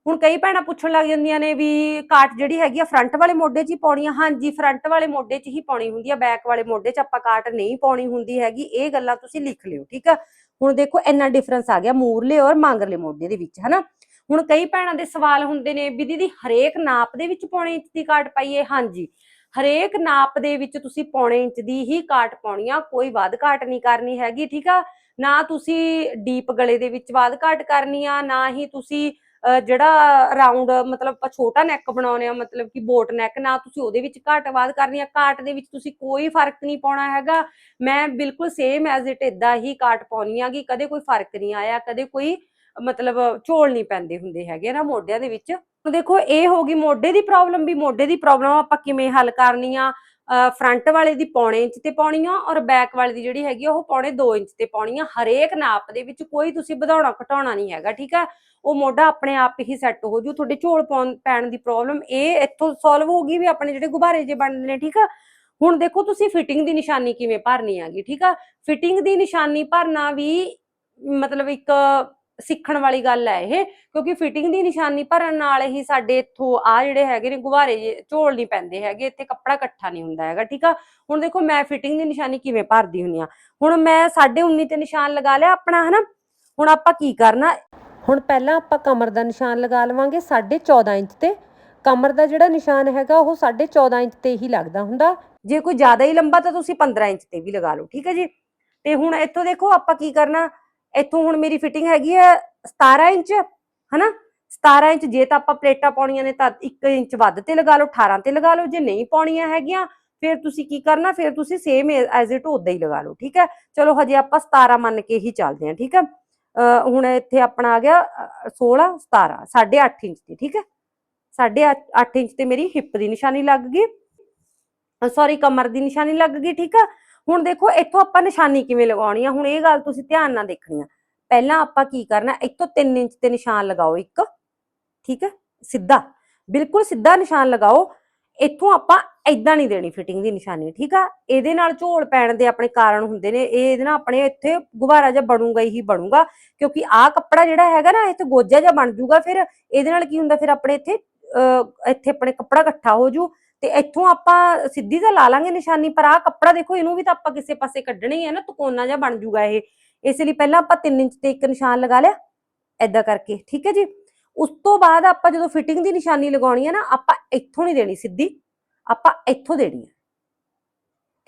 ਹੁਣ ਕਈ ਭੈਣਾਂ ਪੁੱਛਣ ਲੱਗ ਜਾਂਦੀਆਂ ਨੇ ਵੀ ਕਾਟ ਜਿਹੜੀ ਹੈਗੀ ਆ ਫਰੰਟ ਵਾਲੇ ਮੋਢੇ 'ਚ ਹੀ ਪਾਉਣੀ ਆ। ਹਾਂਜੀ ਫਰੰਟ ਵਾਲੇ ਮੋਢੇ 'ਚ ਹੀ ਪਾਉਣੀ ਹੁੰਦੀ ਆ ਬੈਕ ਵਾਲੇ ਮੋਢੇ 'ਚ ਆਪਾਂ ਕਾਟ ਨਹੀਂ ਪਾਉਣੀ ਹੁੰਦੀ ਹੈਗੀ, ਇਹ ਗੱਲਾਂ ਤੁਸੀਂ ਲਿਖ ਲਿਓ, ਠੀਕ ਆ? ਹੁਣ ਦੇਖੋ, ਇੰਨਾ ਡਿਫਰੈਂਸ ਆ ਗਿਆ ਮੂਰਲੇ ਔਰ ਮਾਂਗਰਲੇ ਮੋਢੇ ਦੇ ਵਿੱਚ, ਹਨਾ? ਹੁਣ ਕਈ ਭੈਣਾਂ ਦੇ ਸਵਾਲ ਹੁੰਦੇ ਨੇ ਵੀ ਦੀਦੀ ਹਰੇਕ ਨਾਪ ਦੇ ਵਿੱਚ ਪੌਣੇ ਦੀ ਕਾਟ ਪਾਈਏ? ਹਾਂਜੀ। ਹਰੇਕ ਨਾਪ ਦੇ ਵਿੱਚ ਤੁਸੀਂ ਪੌਣੇ ਇੰਚ ਦੀ ਹੀ ਕਾਟ ਪਾਉਣੀ ਆ ਕੋਈ ਵੱਧ ਘਾਟ ਨਹੀਂ ਕਰਨੀ ਹੈਗੀ ਠੀਕ ਆ? ਨਾ ਤੁਸੀਂ ਡੀਪ ਗਲੇ ਦੇ ਵਿੱਚ ਵੱਧ ਘਾਟ ਕਰਨੀ ਆ ਨਾ ਹੀ ਤੁਸੀਂ ਅਹ, ਜਿਹੜਾ ਰਾਉਂਡ ਮਤਲਬ ਆਪਾਂ ਛੋਟਾ ਨੈਕ ਬਣਾਉਨੇ ਆ ਮਤਲਬ ਕਿ ਬੋਟ ਨੈਕ ਨਾ ਤੁਸੀਂ ਉਹਦੇ ਵਿੱਚ ਘਾਟ ਵੱਧ ਕਰਨੀ ਆ ਕਾਟ ਦੇ ਵਿੱਚ ਤੁਸੀਂ ਕੋਈ ਫ਼ਰਕ ਨਹੀਂ ਪਾਉਣਾ ਹੈਗਾ। ਮੈਂ ਬਿਲਕੁਲ ਸੇਮ ਐਜ਼ ਇਟ ਇਦਾਂ ਹੀ ਕਾਟ ਪਾਉਣੀ ਆ ਕਿ ਕਦੇ ਕੋਈ ਫ਼ਰਕ ਨਹੀਂ ਆਇਆ ਕਦੇ ਕੋਈ ਮਤਲਬ ਝੋਲ ਨਹੀਂ ਪੈਂਦੇ ਹੁੰਦੇ ਹੈਗੇ ਨਾ ਮੋਢਿਆਂ ਦੇ ਵਿੱਚ। ਦੇਖੋ, ਇਹ ਹੋ ਗਈ ਮੋਢੇ ਦੀ ਪ੍ਰੋਬਲਮ ਵੀ ਮੋਢੇ ਦੀ ਪ੍ਰੋਬਲਮ ਆਪਾਂ ਕਿਵੇਂ ਹੱਲ ਕਰਨੀ ਆ? ਫਰੰਟ ਵਾਲੇ ਦੀ ਪੌਣੇ ਇੰਚ ਤੇ ਪਾਉਣੀ ਆ ਔਰ ਬੈਕ ਵਾਲੇ ਦੀ ਜਿਹੜੀ ਹੈਗੀ ਉਹ ਪੌਣੇ 2 ਇੰਚ ਤੇ ਪਾਉਣੀ ਆ। ਹਰੇਕ ਨਾਪ ਦੇ ਵਿੱਚ ਕੋਈ ਤੁਸੀਂ ਵਧਾਉਣਾ ਘਟਾਉਣਾ ਨਹੀਂ ਹੈਗਾ, ਠੀਕ ਆ? ਉਹ ਮੋਢਾ ਆਪਣੇ ਆਪ ਹੀ ਸੈੱਟ ਹੋ ਜੂ। ਤੁਹਾਡੇ ਝੋਲ ਪਾਉਣ, ਪੈਣ ਦੀ ਪ੍ਰੋਬਲਮ ਇਹ ਇੱਥੋਂ ਸੋਲਵ ਹੋ ਗਈ ਵੀ ਆਪਣੇ ਜਿਹੜੇ ਗੁਬਾਰੇ ਜੇ ਬਣਦੇ ਨੇ, ਠੀਕ ਆ? ਹੁਣ ਦੇਖੋ, ਤੁਸੀਂ ਫਿਟਿੰਗ ਦੀ ਨਿਸ਼ਾਨੀ ਕਿਵੇਂ ਭਰਨੀ ਹੈਗੀ, ਠੀਕ ਆ? ਫਿਟਿੰਗ ਦੀ ਨਿਸ਼ਾਨੀ ਭਰਨਾ ਵੀ ਮਤਲਬ ਇੱਕ ਸਿੱਖਣ ਵਾਲੀ ਗੱਲ ਹੈ ਇਹ, ਕਿਉਂਕਿ ਫਿਟਿੰਗ ਦੀ ਨਿਸ਼ਾਨੀ ਭਰਨ ਨਾਲ ਹੀ ਸਾਡੇ ਇੱਥੋਂ ਆ ਜਿਹੜੇ ਹੈਗੇ ਨੇ ਗੁਬਾਰੇ ਝੋਲ ਨਹੀਂ ਪੈਂਦੇ ਹੈਗੇ, ਇੱਥੇ ਕੱਪੜਾ ਇਕੱਠਾ ਨਹੀਂ ਹੁੰਦਾ ਹੈਗਾ, ਠੀਕ ਆ? ਹੁਣ ਦੇਖੋ ਮੈਂ ਫਿਟਿੰਗ ਦੀ ਨਿਸ਼ਾਨੀ ਕਿਵੇਂ ਭਰਦੀ ਹੁੰਨੀ ਆ? ਹੁਣ ਮੈਂ 19.5 ਤੇ ਨਿਸ਼ਾਨ ਲਗਾ ਲਿਆ ਆਪਣਾ, ਹਨਾ? ਹੁਣ ਆਪਾਂ ਕੀ ਕਰਨਾ? ਹੁਣ ਪਹਿਲਾਂ ਆਪਾਂ ਕਮਰ ਦਾ ਨਿਸ਼ਾਨ ਲਗਾ ਲਵਾਂਗੇ 14.5 ਇੰਚ ਤੇ। ਕਮਰ ਦਾ ਜਿਹੜਾ ਨਿਸ਼ਾਨ ਹੈਗਾ ਉਹ 14.5 ਇੰਚ ਤੇ ਹੀ ਲੱਗਦਾ ਹੁੰਦਾ। ਜੇ ਕੋਈ ਜ਼ਿਆਦਾ ਹੀ ਲੰਬਾ ਤਾਂ ਤੁਸੀਂ 15 ਇੰਚ ਤੇ ਵੀ ਲਗਾ ਲਓ, ਠੀਕ ਹੈ ਜੀ? ਤੇ ਹੁਣ ਇੱਥੋਂ ਦੇਖੋ ਆਪਾਂ ਕੀ ਕਰਨਾ? ਇੱਥੋਂ ਹੁਣ ਮੇਰੀ ਫਿਟਿੰਗ ਹੈਗੀ ਹੈ 17 ਇੰਚ, ਹਨਾ? 17 ਇੰਚ ਜੇ ਤਾਂ ਆਪਾਂ ਪਲੇਟਾਂ ਪਾਉਣੀਆਂ ਨੇ ਤਾਂ 1 ਇੰਚ ਵੱਧ ਤੇ ਲਗਾ ਲਓ 18 ਤੇ ਲਗਾ ਲਓ, ਜੇ ਨਹੀਂ ਪਾਉਣੀਆਂ ਹੈਗੀਆਂ, ਫਿਰ ਤੁਸੀਂ ਕੀ ਕਰਨਾ? ਫਿਰ ਤੁਸੀਂ ਸੇਮ ਐਜ਼ ਇਟ ਉਦਾਂ ਹੀ ਲਗਾ ਲਓ, ਠੀਕ ਹੈ? ਚਲੋ ਹਜੇ ਆਪਾਂ 17 ਮੰਨ ਕੇ ਹੀ ਚੱਲਦੇ ਹਾਂ, ਠੀਕ ਹੈ? ਅਹ ਹੁਣ ਇੱਥੇ ਆਪਣਾ ਆ ਗਿਆ, ਅਹ 16 17 8.5 ਇੰਚ ਦੀ, ਠੀਕ ਹੈ? 8.5 ਇੰਚ ਤੇ ਮੇਰੀ ਹਿੱਪ ਦੀ ਨਿਸ਼ਾਨੀ ਲੱਗ ਗਈ। ਸੌਰੀ ਕਮਰ ਦੀ ਨਿਸ਼ਾਨੀ ਲੱਗ ਗਈ, ਠੀਕ ਆ ਹੁਣ ਦੇਖੋ, ਇੱਥੋਂ ਆਪਾਂ ਨਿਸ਼ਾਨੀ ਕਿਵੇਂ ਲਗਾਉਣੀ ਆ? ਹੁਣ ਇਹ ਗੱਲ ਤੁਸੀਂ ਧਿਆਨ ਨਾਲ ਦੇਖਣੀ ਆ। ਪਹਿਲਾਂ ਆਪਾਂ ਕੀ ਕਰਨਾ, ਇੱਥੋਂ 3 ਇੰਚ ਤੇ ਨਿਸ਼ਾਨ ਲਗਾਓ ਇੱਕ, ਠੀਕ ਹੈ? ਸਿੱਧਾ, ਬਿਲਕੁਲ ਸਿੱਧਾ ਨਿਸ਼ਾਨ ਲਗਾਓ। ਇੱਥੋਂ ਆਪਾਂ ਐਦਾਂ ਨਹੀਂ ਦੇਣੀ ਫਿਟਿੰਗ ਦੀ ਨਿਸ਼ਾਨੀ, ਠੀਕ ਆ? ਇਹਦੇ ਨਾਲ ਝੋਲ ਪੈਣ ਦੇ ਆਪਣੇ ਕਾਰਨ ਹੁੰਦੇ ਨੇ। ਇਹ ਇਹਦੇ ਨਾਲ ਆਪਣੇ ਇੱਥੇ ਗੁਬਾਰਾ ਜਿਹਾ ਬਣੂਗਾ ਹੀ ਬਣੂਗਾ। ਕਿਉਂਕਿ ਆਹ ਕੱਪੜਾ ਜਿਹੜਾ ਹੈਗਾ ਨਾ ਇੱਥੇ ਗੋਜਾ ਜਿਹਾ ਬਣ ਜੂਗਾ। ਫਿਰ ਇਹਦੇ ਨਾਲ ਕੀ ਹੁੰਦਾ? ਫਿਰ ਆਪਣੇ ਇੱਥੇ, ਅਹ, ਇੱਥੇ ਆਪਣੇ ਕੱਪੜਾ ਇਕੱਠਾ ਹੋ ਜੂ। ਤੇ ਇੱਥੋਂ ਆਪਾਂ ਸਿੱਧੀ ਤਾਂ ਲਾ ਲਾਂਗੇ ਨਿਸ਼ਾਨੀ, ਪਰ ਆਹ ਕੱਪੜਾ ਦੇਖੋ, ਇਹਨੂੰ ਵੀ ਤਾਂ ਆਪਾਂ ਕਿਸੇ ਪਾਸੇ ਕੱਢਣਾ ਹੀ ਹੈ ਨਾ, ਤਕੋਨਾ ਜਿਹਾ ਬਣ ਜੂਗਾ ਇਹ। ਇਸ ਲਈ ਪਹਿਲਾਂ ਆਪਾਂ 3 ਇੰਚ ਤੇ ਇੱਕ ਨਿਸ਼ਾਨ ਲਗਾ ਲਿਆ ਐਦਾਂ ਕਰਕੇ, ਠੀਕ ਹੈ ਜੀ? ਉਸ ਤੋਂ ਬਾਅਦ ਆਪਾਂ ਜਦੋਂ ਫਿਟਿੰਗ ਦੀ ਨਿਸ਼ਾਨੀ ਲਗਾਉਣੀ ਹੈ ਨਾ, ਆਪਾਂ ਇੱਥੋਂ ਨਹੀਂ ਦੇਣੀ ਸਿੱਧੀ, ਆਪਾਂ ਇੱਥੋਂ ਦੇਣੀ ਹੈ।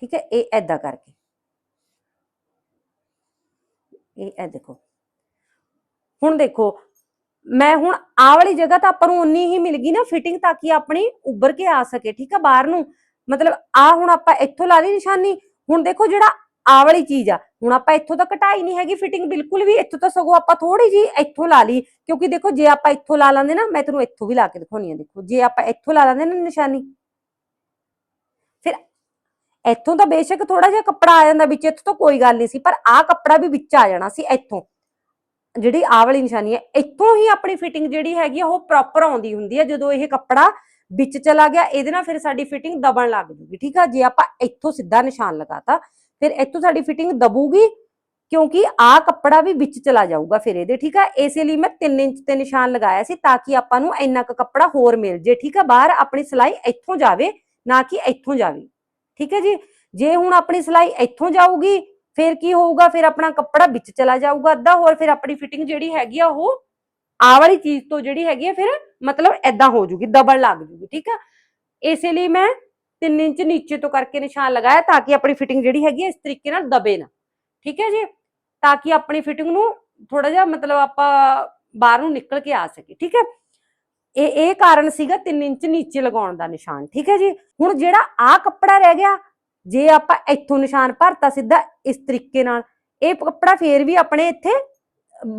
ਠੀਕ ਹੈ, ਇਹ ਐਦਾਂ ਕਰਕੇ। ਇਹ ਐ ਦੇਖੋ। ਹੁਣ ਦੇਖੋ ਮੈਂ ਹੁਣ ਆਹ ਵਾਲੀ ਜਗ੍ਹਾ ਤਾਂ ਆਪਾਂ ਨੂੰ ਉਨੀ ਹੀ ਮਿਲ ਗਈ ਨਾ ਫਿਟਿੰਗ ਤਾਂ ਕਿ ਆਪਣੀ ਉੱਭਰ ਕੇ ਆ ਸਕੇ, ਠੀਕ ਆ, ਬਾਹਰ ਨੂੰ। ਮਤਲਬ ਆ ਹੁਣ ਆਪਾਂ ਇੱਥੋਂ ਲਾ ਲਈ ਨਿਸ਼ਾਨੀ, ਹੁਣ ਦੇਖੋ ਜਿਹੜਾ ਆਹ ਵਾਲੀ ਚੀਜ਼ ਆ, ਹੁਣ ਆਪਾਂ ਇੱਥੋਂ ਤਾਂ ਘਟਾਈ ਨਹੀਂ ਹੈਗੀ ਫਿਟਿੰਗ ਬਿਲਕੁਲ ਵੀ, ਇੱਥੋਂ ਤਾਂ ਸਗੋਂ ਆਪਾਂ ਥੋੜੀ ਜੀ ਇੱਥੋਂ ਲਾ ਲਈ, ਕਿਉਂਕਿ ਦੇਖੋ ਜੇ ਆਪਾਂ ਇੱਥੋਂ ਲਾ ਲਾਂਦੇ ਨਾ, ਮੈਂ ਤੈਨੂੰ ਇੱਥੋਂ ਵੀ ਲਾ ਕੇ ਦਿਖਾਉਣੀ ਆ, ਦੇਖੋ, ਜੇ ਆਪਾਂ ਇੱਥੋਂ ਲਾ ਲਾਂਦੇ ਨਾ ਨਿਸ਼ਾਨੀ। ਫਿਰ ਇੱਥੋਂ ਤਾਂ ਬੇਸ਼ੱਕ ਥੋੜਾ ਜਿਹਾ ਕੱਪੜਾ ਆ ਜਾਂਦਾ, ਵਿੱਚ ਇੱਥੋਂ ਤਾਂ ਕੋਈ ਗੱਲ ਨਹੀਂ ਸੀ, ਪਰ ਆਹ ਕੱਪੜਾ ਵੀ ਵਿੱਚ ਆ ਜਾਣਾ ਸੀ ਇੱਥੋਂ। ਜਿਹੜੀ ਆਹ ਵਾਲੀ ਨਿਸ਼ਾਨੀ ਹੈ, ਇੱਥੋਂ ਹੀ ਆਪਣੀ ਫਿਟਿੰਗ ਜਿਹੜੀ ਹੈਗੀ ਆ, ਉਹ ਪ੍ਰੋਪਰ ਆਉਂਦੀ ਹੁੰਦੀ ਹੈ ਜਦੋਂ ਇਹ ਕੱਪੜਾ ਵਿੱਚ ਚਲਾ ਗਿਆ, ਇਹਦੇ ਨਾਲ ਫਿਰ ਸਾਡੀ ਫਿਟਿੰਗ ਦਬਣ ਲੱਗ ਜੂਗੀ, ਠੀਕ ਆ? ਜੇ ਆਪਾਂ ਇੱਥੋਂ ਸਿੱਧਾ ਨਿਸ਼ਾਨ ਲਗਾਤਾ, ਫਿਰ ਇੱਥੋਂ ਸਾਡੀ ਫਿਟਿੰਗ ਦਬੂਗੀ, ਕਿਉਂਕਿ ਆਹ ਕੱਪੜਾ ਵੀ ਵਿੱਚ ਚਲਾ ਜਾਊਗਾ ਫਿਰ ਇਹਦੇ, ਠੀਕ ਆ? ਇਸੇ ਲਈ ਮੈਂ 3 ਇੰਚ ਤੇ ਨਿਸ਼ਾਨ ਲਗਾਇਆ ਸੀ, ਤਾਂ ਕਿ ਆਪਾਂ ਨੂੰ ਇੰਨਾ ਕੁ ਕੱਪੜਾ ਹੋਰ ਮਿਲ ਜੇ, ਠੀਕ ਆ? ਬਾਹਰ ਆਪਣੀ ਸਿਲਾਈ ਇੱਥੋਂ ਜਾਵੇ, ਨਾ ਕਿ ਇੱਥੋਂ ਜਾਵੇ, ਠੀਕ ਹੈ ਜੀ? ਜੇ ਹੁਣ ਆਪਣੀ ਸਿਲਾਈ ਇੱਥੋਂ ਜਾਊਗੀ ਫਿਰ ਕੀ ਹੋਊਗਾ? ਫਿਰ ਆਪਣਾ ਕੱਪੜਾ ਵਿੱਚ ਚਲਾ ਜਾਊਗਾ ਅੱਧਾ, ਹੋਰ ਫਿਰ ਆਪਣੀ ਫਿਟਿੰਗ ਜਿਹੜੀ ਹੈਗੀ ਆ ਉਹ ਆਹ ਵਾਲੀ ਚੀਜ਼ ਤੋਂ ਜਿਹੜੀ ਹੈਗੀ ਆ, ਫਿਰ ਮਤਲਬ ਐਦਾਂ ਹੋ ਜੂਗੀ ਦਬਣ ਲੱਗ ਜੂਗੀ, ਠੀਕ ਆ? ਇਸੇ ਲਈ ਮੈਂ 3 ਇੰਚ ਨੀਚੇ ਤੋਂ ਕਰਕੇ ਨਿਸ਼ਾਨ ਲਗਾਇਆ ਤਾਂ ਕਿ ਆਪਣੀ ਫਿਟਿੰਗ ਜਿਹੜੀ ਹੈਗੀ ਆ ਇਸ ਤਰੀਕੇ ਨਾਲ ਦਬੇ ਨਾ, ਠੀਕ ਹੈ ਜੀ? ਤਾਂ ਕਿ ਆਪਣੀ ਫਿਟਿੰਗ ਨੂੰ ਥੋੜਾ ਜਿਹਾ ਮਤਲਬ ਆਪਾਂ ਬਾਹਰ ਨੂੰ ਨਿਕਲ ਕੇ ਆ ਸਕੀ, ਠੀਕ ਹੈ ਇਹ ਇਹ ਕਾਰਨ ਸੀਗਾ 3 ਇੰਚ ਨੀਚੇ ਲਗਾਉਣ ਦਾ ਨਿਸ਼ਾਨ, ਠੀਕ ਹੈ ਜੀ? ਹੁਣ ਜਿਹੜਾ ਆ ਕੱਪੜਾ ਰਹਿ ਗਿਆ ਜੇ ਆਪਾਂ ਇੱਥੋਂ ਨਿਸ਼ਾਨ ਭਰਤਾ ਸਿੱਧਾ ਇਸ ਤਰੀਕੇ ਨਾਲ, ਇਹ ਕੱਪੜਾ ਫੇਰ ਵੀ ਆਪਣੇ ਇੱਥੇ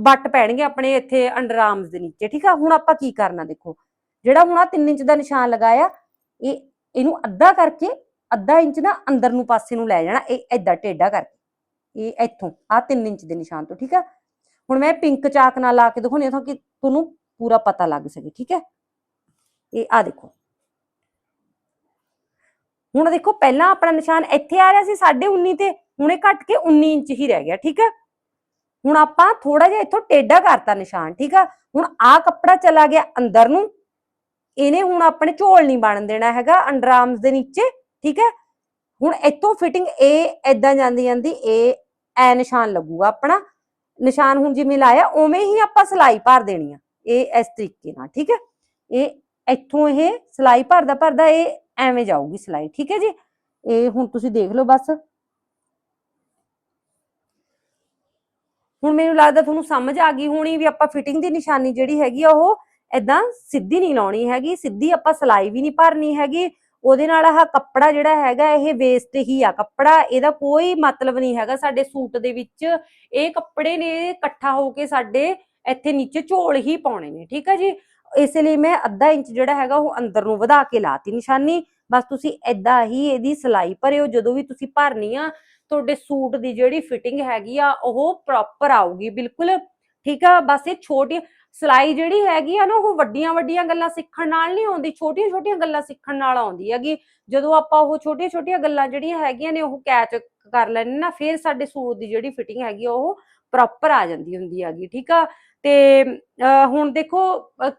ਵੱਟ ਪੈਣਗੇ, ਆਪਣੇ ਇੱਥੇ ਅੰਡਰ ਆਰਮਸ ਦੇ ਨੀਚੇ, ਠੀਕ ਆ? ਹੁਣ ਆਪਾਂ ਕੀ ਕਰਨਾ ਦੇਖੋ? ਜਿਹੜਾ ਹੁਣ ਆ 3 ਇੰਚ ਦਾ ਨਿਸ਼ਾਨ ਲਗਾਇਆ, ਇਹ, ਇਹਨੂੰ ਅੱਧਾ ਕਰਕੇ ਅੱਧਾ ਇੰਚ ਨਾ ਅੰਦਰ ਨੂੰ ਪਾਸੇ ਨੂੰ ਲੈ ਜਾਣਾ, ਇਹ ਐਦਾਂ ਟੇਢਾ ਕਰਕੇ। ਇਹ ਇੱਥੋਂ ਆ 3 ਇੰਚ ਦੇ ਨਿਸ਼ਾਨ ਤੋਂ, ਠੀਕ ਆ? ਹੁਣ ਮੈਂ ਪਿੰਕ ਚਾਕ ਨਾਲ ਲਾ ਕੇ ਦਿਖਾਉਣੀ ਆ ਤਾਂ ਕਿ ਤੁਹਾਨੂੰ ਪੂਰਾ ਪਤਾ ਲੱਗ ਸਕੇ, ਠੀਕ ਹੈ ਇਹ ਆ ਦੇਖੋ। ਹੁਣ ਦੇਖੋ, ਪਹਿਲਾਂ ਆਪਣਾ ਨਿਸ਼ਾਨ ਇੱਥੇ ਆ ਰਿਹਾ ਸੀ 19.5 ਤੇ ਹੁਣ ਇਹ ਘਟ ਕੇ 19 ਇੰਚ ਹੀ ਰਹਿ ਗਿਆ, ਠੀਕ ਹੈ ਹੁਣ ਆਪਾਂ ਥੋੜਾ ਜਿਹਾ ਇੱਥੋਂ ਟੇਢਾ ਕਰਤਾ ਨਿਸ਼ਾਨ, ਠੀਕ ਆ? ਹੁਣ ਆ ਕੱਪੜਾ ਚਲਾ ਗਿਆ ਅੰਦਰ ਨੂੰ, ਇਹਨੇ ਹੁਣ ਆਪਣੇ ਝੋਲ ਨਹੀਂ ਬਣ ਦੇਣਾ ਹੈਗਾ, ਅੰਡਰ ਆਰਮਸ ਦੇ ਨੀਚੇ, ਠੀਕ ਹੈ ਹੁਣ ਇੱਥੋਂ ਫਿਟਿੰਗ ਇਹ ਐਦਾਂ ਜਾਂਦੀ ਜਾਂਦੀ ਇਹ ਐ ਨਿਸ਼ਾਨ ਲੱਗੂਗਾ ਆਪਣਾ। ਨਿਸ਼ਾਨ ਹੁਣ ਜਿਵੇਂ ਲਾਇਆ, ਉਵੇਂ ਹੀ ਆਪਾਂ ਸਲਾਈ ਭਰ ਦੇਣੀ ਆ ਇਹ ਇਸ ਤਰੀਕੇ ਨਾਲ, ਠੀਕ ਹੈ ਇਹ ਇੱਥੋਂ ਇਹ ਸਲਾਈ ਭਰਦਾ ਭਰਦਾ ਇਹ ਐਵੇਂ ਜਾਊਗੀ ਸਲਾਈ, ਠੀਕ ਹੈ ਜੀ? ਇਹ ਹੁਣ ਤੁਸੀਂ ਦੇਖ ਲਓ ਬਸ। ਹੁਣ ਮੈਨੂੰ ਲੱਗਦਾ ਤੁਹਾਨੂੰ ਸਮਝ ਆ ਗਈ ਹੋਣੀ ਵੀ ਆਪਾਂ ਫਿਟਿੰਗ ਦੀ ਨਿਸ਼ਾਨੀ ਜਿਹੜੀ ਹੈਗੀ ਆ ਉਹ ਐਦਾਂ ਸਿੱਧੀ ਨਹੀਂ ਲਾਉਣੀ ਹੈਗੀ, ਸਿੱਧੀ ਆਪਾਂ ਸਲਾਈ ਵੀ ਨਹੀਂ ਭਰਨੀ ਹੈਗੀ। ਉਹਦੇ ਨਾਲ ਆਹ ਕੱਪੜਾ ਜਿਹੜਾ ਹੈਗਾ, ਇਹ ਵੇਸਟ ਹੀ ਆ ਕੱਪੜਾ, ਇਹਦਾ ਕੋਈ ਮਤਲਬ ਨਹੀਂ ਹੈਗਾ ਸਾਡੇ ਸੂਟ ਦੇ ਵਿੱਚ। ਇਹ ਕੱਪੜੇ ਨੇ ਇਕੱਠਾ ਹੋ ਕੇ ਸਾਡੇ ਇੱਥੇ ਨੀਚੇ ਝੋਲ ਹੀ ਪਾਉਣੇ ਨੇ, ਠੀਕ ਹੈ ਜੀ? ਇਸੇ ਲਈ ਮੈਂ ਅੱਧਾ ਇੰਚ ਜਿਹੜਾ ਹੈਗਾ ਉਹ ਅੰਦਰ ਨੂੰ ਵਧਾ ਕੇ ਲਾਤੀ ਨਿਸ਼ਾਨੀ। ਬਸ ਤੁਸੀਂ ਐਦਾਂ ਹੀ ਇਹਦੀ ਸਲਾਈ ਭਰਿਓ, ਜਦੋਂ ਵੀ ਤੁਸੀਂ ਭਰਨੀ ਆ, ਤੁਹਾਡੇ ਸੂਟ ਦੀ ਜਿਹੜੀ ਫਿਟਿੰਗ ਹੈਗੀ ਆ, ਉਹ ਪ੍ਰੋਪਰ ਆਊਗੀ, ਬਿਲਕੁਲ। ਠੀਕ ਆ? ਬਸ ਇਹ ਛੋਟੀ ਸਲਾਈ ਜਿਹੜੀ ਹੈਗੀ ਆ ਨਾ, ਉਹ ਵੱਡੀਆਂ ਵੱਡੀਆਂ ਗੱਲਾਂ ਸਿੱਖਣ ਨਾਲ ਨਹੀਂ ਆਉਂਦੀ ਛੋਟੀਆਂ ਛੋਟੀਆਂ ਗੱਲਾਂ ਸਿੱਖਣ ਨਾਲ ਆਉਂਦੀ ਹੈਗੀ। ਜਦੋਂ ਆਪਾਂ ਉਹ ਛੋਟੀਆਂ ਛੋਟੀਆਂ ਗੱਲਾਂ ਜਿਹੜੀਆਂ ਹੈਗੀਆਂ ਨੇ, ਉਹ ਕੈਚ ਕਰ ਲੈਣੇ ਨਾ, ਫਿਰ ਸਾਡੇ ਸੂਟ ਦੀ ਜਿਹੜੀ ਫਿਟਿੰਗ ਹੈਗੀ ਆ, ਉਹ ਪ੍ਰੋਪਰ ਆ ਜਾਂਦੀ ਹੁੰਦੀ ਹੈਗੀ, ਠੀਕ ਆ? ਤੇ ਹੁਣ ਦੇਖੋ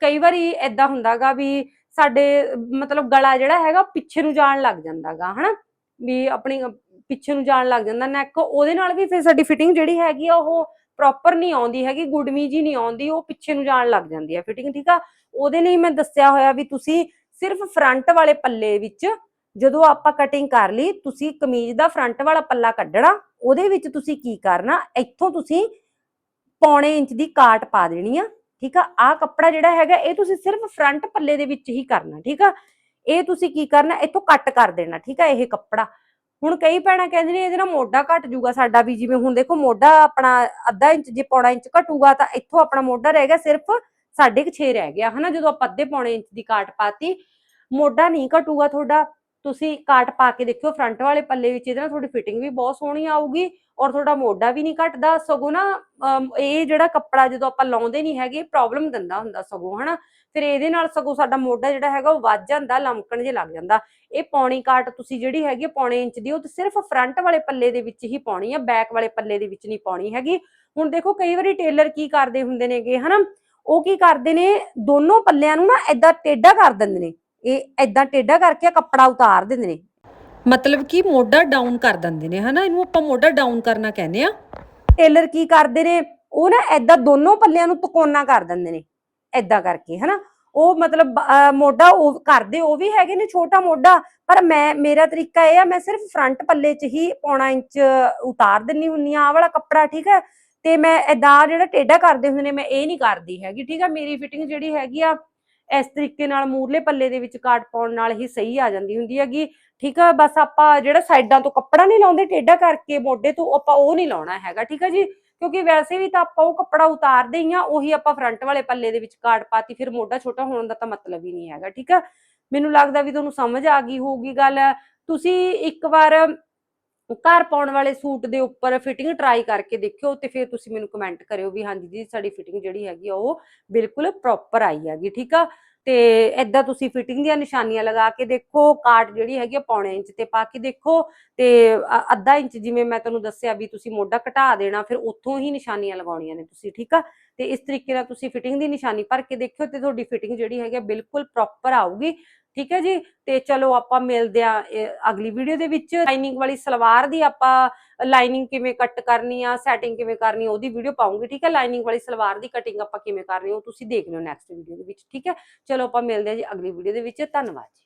ਕਈ ਵਾਰੀ ਐਦਾਂ ਹੁੰਦਾਗਾ ਵੀ ਸਾਡੇ, ਮਤਲਬ ਗਲਾ ਜਿਹੜਾ ਹੈਗਾ ਪਿੱਛੇ ਨੂੰ ਜਾਣ ਲੱਗ ਜਾਂਦਾਗਾ, ਹਨਾ? ਵੀ ਆਪਣੀ ਪਿੱਛੇ ਨੂੰ ਜਾਣ ਲੱਗ ਜਾਂਦਾ। ਨੈਕ ਉਹਦੇ ਨਾਲ ਵੀ ਫਿਰ ਸਾਡੀ ਫਿਟਿੰਗ ਜਿਹੜੀ ਹੈਗੀ ਆ, ਉਹ ਪ੍ਰੋਪਰ ਨਹੀਂ ਆਉਂਦੀ ਹੈਗੀ ਗੁਡਮੀ ਜੀ ਨਹੀਂ ਆਉਂਦੀ, ਉਹ ਪਿੱਛੇ ਨੂੰ ਜਾਣ ਲੱਗ ਜਾਂਦੀ ਹੈ ਫਿਟਿੰਗ ਠੀਕ ਆ? ਉਹਦੇ ਲਈ ਮੈਂ ਦੱਸਿਆ ਹੋਇਆ ਵੀ ਤੁਸੀਂ ਸਿਰਫ ਫਰੰਟ ਵਾਲੇ ਪੱਲੇ ਵਿੱਚ ਜਦੋਂ ਆਪਾਂ ਕਟਿੰਗ ਕਰ ਲਈ, ਤੁਸੀਂ ਕਮੀਜ਼ ਦਾ ਫਰੰਟ ਵਾਲਾ ਪੱਲਾ ਕੱਢਣਾ, ਉਹਦੇ ਵਿੱਚ ਤੁਸੀਂ ਕੀ ਕਰਨਾ? ਇੱਥੋਂ ਤੁਸੀਂ ਪੌਣੇ ਇੰਚ ਦੀ ਕਾਟ ਪਾ ਦੇਣੀ ਆ, ਠੀਕ ਆ? ਆਹ ਕੱਪੜਾ ਜਿਹੜਾ ਹੈਗਾ, ਇਹ ਤੁਸੀਂ ਸਿਰਫ ਫਰੰਟ ਪੱਲੇ ਦੇ ਵਿੱਚ ਹੀ ਕਰਨਾ, ਠੀਕ ਆ? ਇਹ ਤੁਸੀਂ ਕੀ ਕਰਨਾ, ਇੱਥੋਂ ਕੱਟ ਕਰ ਦੇਣਾ, ਠੀਕ ਆ, ਇਹ ਕੱਪੜਾ। ਹੁਣ ਕਈ ਭੈਣਾਂ ਕਹਿੰਦੇ ਨੇ ਇਹਦੇ ਨਾਲ ਮੋਢਾ ਘਟ ਜੂਗਾ ਸਾਡਾ ਵੀ, ਜਿਵੇਂ ਹੁਣ ਦੇਖੋ ਮੋਢਾ ਆਪਣਾ ਅੱਧਾ ਇੰਚ, ਜੇ ਪੌਣਾ ਇੰਚ ਘਟੂਗਾ ਤਾਂ ਇੱਥੋਂ ਆਪਣਾ ਮੋਢਾ ਰਹਿ ਗਿਆ ਸਿਰਫ ਸਾਢੇ ਕੁ 6 ਰਹਿ ਗਿਆ, ਹਨਾ? ਜਦੋਂ ਆਪਾਂ ਅੱਧੇ ਪੌਣੇ ਇੰਚ ਦੀ ਕਾਟ ਪਾਤੀ, ਮੋਢਾ ਨਹੀਂ ਘਟੂਗਾ ਤੁਹਾਡਾ। ਤੁਸੀਂ ਕਾਟ ਪਾ ਕੇ ਦੇਖਿਓ ਫਰੰਟ ਵਾਲੇ ਪੱਲੇ ਵਿੱਚ, ਇਹਦੇ ਨਾਲ ਤੁਹਾਡੀ ਫਿਟਿੰਗ ਵੀ ਬਹੁਤ ਸੋਹਣੀ ਆਊਗੀ ਔਰ ਤੁਹਾਡਾ ਮੋਢਾ ਵੀ ਨਹੀਂ ਘਟਦਾ, ਸਗੋਂ ਨਾ ਇਹ ਜਿਹੜਾ ਕੱਪੜਾ ਜਦੋਂ ਆਪਾਂ ਲਾਉਂਦੇ ਨਹੀਂ ਹੈਗੇ ਪ੍ਰੋਬਲਮ ਦਿੰਦਾ ਹੁੰਦਾ ਸਗੋਂ, ਹਨਾ? ਫਿਰ ਇਹਦੇ ਨਾਲ ਸਗੋਂ ਸਾਡਾ ਮੋਢਾ ਜਿਹੜਾ ਹੈਗਾ ਉਹ ਵੱਜ ਜਾਂਦਾ, ਲਮਕਣ ਜੇ ਲੱਗ ਜਾਂਦਾ। ਇਹ ਪੌਣੀ ਕਾਟ ਤੁਸੀਂ ਜਿਹੜੀ ਹੈਗੀ ਪੌਣੇ ਇੰਚ ਦੀ, ਉਹ ਤੇ ਸਿਰਫ ਫਰੰਟ ਵਾਲੇ ਪੱਲੇ ਦੇ ਵਿੱਚ ਹੀ ਪਾਉਣੀ ਆ ਬੈਕ ਵਾਲੇ ਪੱਲੇ ਦੇ ਵਿੱਚ ਨਹੀਂ ਪਾਉਣੀ ਹੈਗੀ। ਹੁਣ ਦੇਖੋ, ਕਈ ਵਾਰੀ ਟੇਲਰ ਕੀ ਕਰਦੇ ਹੁੰਦੇ ਨੇਗੇ, ਹਨਾ? ਉਹ ਕੀ ਕਰਦੇ ਨੇ, ਦੋਨੋਂ ਪੱਲਿਆਂ ਨੂੰ ਨਾ ਏਦਾਂ ਟੇਢਾ ਕਰ ਦਿੰਦੇ ਨੇ। ਇਹ ਏਦਾਂ ਟੇਢਾ ਕਰਕੇ ਕੱਪੜਾ ਉਤਾਰ ਦਿੰਦੇ ਨੇ। ਮਤਲਬ ਕਿ ਮੋਢਾ ਡਾਊਨ ਕਰ ਦਿੰਦੇ ਨੇ ਹਨਾ? ਇਹਨੂੰ ਆਪਾਂ ਮੋਢਾ ਡਾਊਨ ਕਰਨਾ ਕਹਿੰਦੇ ਆ। ਟੇਲਰ ਕੀ ਕਰਦੇ ਨੇ ਉਹ ਨਾ ਏਦਾਂ ਦੋਨੋਂ ਪੱਲਿਆਂ ਨੂੰ ਤਕੋਨਾ ਕਰ ਦਿੰਦੇ ਨੇ ਏਦਾਂ ਕਰਕੇ ਹਨਾ? ਉਹ ਮਤਲਬ ਅਹ, ਮੋਢਾ ਉਹ ਕਰਦੇ ਉਹ ਵੀ ਹੈਗੇ ਨੇ ਛੋਟਾ ਮੋਢਾ ਪਰ ਮੈਂ ਮੇਰਾ ਤਰੀਕਾ ਇਹ ਆ ਮੈਂ ਸਿਰਫ ਫਰੰਟ ਪੱਲੇ 'ਚ ਹੀ ਪੌਣਾ ਇੰਚ ਉਤਾਰ ਦਿੰਨੀ ਹੁੰਨੀ ਆ ਆਹ ਵਾਲਾ ਕੱਪੜਾ ਠੀਕ ਹੈ ਤੇ ਮੈਂ ਏਦਾਂ ਜਿਹੜਾ ਟੇਢਾ ਕਰਦੇ ਹੁੰਦੇ ਨੇ ਮੈਂ ਇਹ ਨਹੀਂ ਕਰਦੀ ਹੈਗੀ ਠੀਕ ਹੈ ਮੇਰੀ ਫਿਟਿੰਗ ਜਿਹੜੀ ਹੈਗੀ ਆ ਇਸ ਤਰੀਕੇ ਨਾਲ ਮੂਰਲੇ ਪੱਲੇ ਦੇ ਵਿੱਚ ਕਾਟ ਪਾਉਣ ਨਾਲ ਹੀ ਸਹੀ ਆ ਜਾਂਦੀ ਹੁੰਦੀ ਹੈਗੀ। ਠੀਕ ਆ, ਬਸ ਆਪਾਂ ਜਿਹੜਾ ਸਾਈਡਾਂ ਤੋਂ ਕੱਪੜਾ ਨਹੀਂ ਲਾਉਂਦੇ, ਟੇਢਾ ਕਰਕੇ ਮੋਢੇ ਤੋਂ ਆਪਾਂ ਉਹ ਨਹੀਂ ਲਾਉਣਾ ਹੈਗਾ, ਠੀਕ ਆ ਜੀ? ਕਿਉਂਕਿ ਵੈਸੇ ਵੀ ਤਾਂ ਆਪਾਂ ਉਹ ਕੱਪੜਾ ਉਤਾਰਦੇ ਹੀ ਆ, ਉਹੀ ਆਪਾਂ ਫਰੰਟ ਵਾਲੇ ਪੱਲੇ ਦੇ ਵਿੱਚ ਕਾਟ ਪਾਤੀ, ਫਿਰ ਮੋਢਾ ਛੋਟਾ ਹੋਣ ਦਾ ਤਾਂ ਮਤਲਬ ਹੀ ਨਹੀਂ ਹੈਗਾ, ਠੀਕ ਆ? ਮੈਨੂੰ ਲੱਗਦਾ ਵੀ ਤੁਹਾਨੂੰ ਸਮਝ ਆ ਗਈ ਹੋਊਗੀ ਗੱਲ। ਤੁਸੀਂ ਇੱਕ ਵਾਰ ਘਰ ਪਾਉਣ ਵਾਲੇ ਸੂਟ ਦੇ ਉੱਪਰ ਫਿਟਿੰਗ ਟਰਾਈ ਕਰਕੇ ਦੇਖਿਓ ਤੇ ਫਿਰ ਤੁਸੀਂ ਮੈਨੂੰ ਕਮੈਂਟ ਕਰਿਓ ਵੀ ਹਾਂਜੀ ਜੀ, ਸਾਡੀ ਫਿਟਿੰਗ ਜਿਹੜੀ ਹੈਗੀ ਆ, ਉਹ ਬਿਲਕੁਲ ਪ੍ਰੋਪਰ ਆਈ ਹੈਗੀ, ਠੀਕ ਆ? ਤੇ ਏਦਾਂ ਤੁਸੀਂ ਫਿਟਿੰਗ ਦੀਆਂ ਨਿਸ਼ਾਨੀਆਂ ਲਗਾ ਕੇ ਦੇਖੋ, ਕਾਟ ਜਿਹੜੀ ਹੈਗੀ ਆ, ਪੌਣੇ ਇੰਚ ਤੇ ਪਾ ਕੇ ਦੇਖੋ ਤੇ ਅੱਧਾ ਇੰਚ ਜਿਵੇਂ ਮੈਂ ਤੁਹਾਨੂੰ ਦੱਸਿਆ ਵੀ ਤੁਸੀਂ ਮੋਢਾ ਘਟਾ ਦੇਣਾ, ਫਿਰ ਉੱਥੋਂ ਹੀ ਨਿਸ਼ਾਨੀਆਂ ਲਗਾਉਣੀਆਂ ਨੇ ਤੁਸੀਂ, ਠੀਕ ਆ? ਤੇ ਇਸ ਤਰੀਕੇ ਨਾਲ ਤੁਸੀਂ ਫਿਟਿੰਗ ਦੀ ਨਿਸ਼ਾਨੀ ਭਰ ਕੇ ਦੇਖਿਓ ਤੇ ਤੁਹਾਡੀ ਫਿਟਿੰਗ ਜਿਹੜੀ ਹੈਗੀ ਆ ਬਿਲਕੁਲ ਪ੍ਰੋਪਰ ਆਊਗੀ। ਠੀਕ ਹੈ ਜੀ? ਤੇ ਚਲੋ ਆਪਾਂ ਮਿਲਦੇ ਆ ਅਗਲੀ ਵੀਡੀਓ ਦੇ ਵਿੱਚ। ਲਾਈਨਿੰਗ ਵਾਲੀ ਸਲਵਾਰ ਦੀ ਆਪਾਂ ਲਾਈਨਿੰਗ ਕਿਵੇਂ ਕੱਟ ਕਰਨੀ ਆ ਸੈਟਿੰਗ ਕਿਵੇਂ ਕਰਨੀ ਉਹਦੀ ਵੀਡੀਓ ਪਾਉਂਗੀ। ਠੀਕ ਹੈ? ਲਾਈਨਿੰਗ ਵਾਲੀ ਸਲਵਾਰ ਦੀ ਕਟਿੰਗ ਆਪਾਂ ਕਿਵੇਂ ਕਰਨੀ ਉਹ ਤੁਸੀਂ ਦੇਖ ਲਿਓ ਨੈਕਸਟ ਵੀਡੀਓ ਦੇ ਵਿੱਚ। ਠੀਕ ਹੈ? ਚਲੋ ਆਪਾਂ ਮਿਲਦੇ ਆ ਜੀ ਅਗਲੀ ਵੀਡੀਓ ਦੇ ਵਿੱਚ। ਧੰਨਵਾਦ ਜੀ।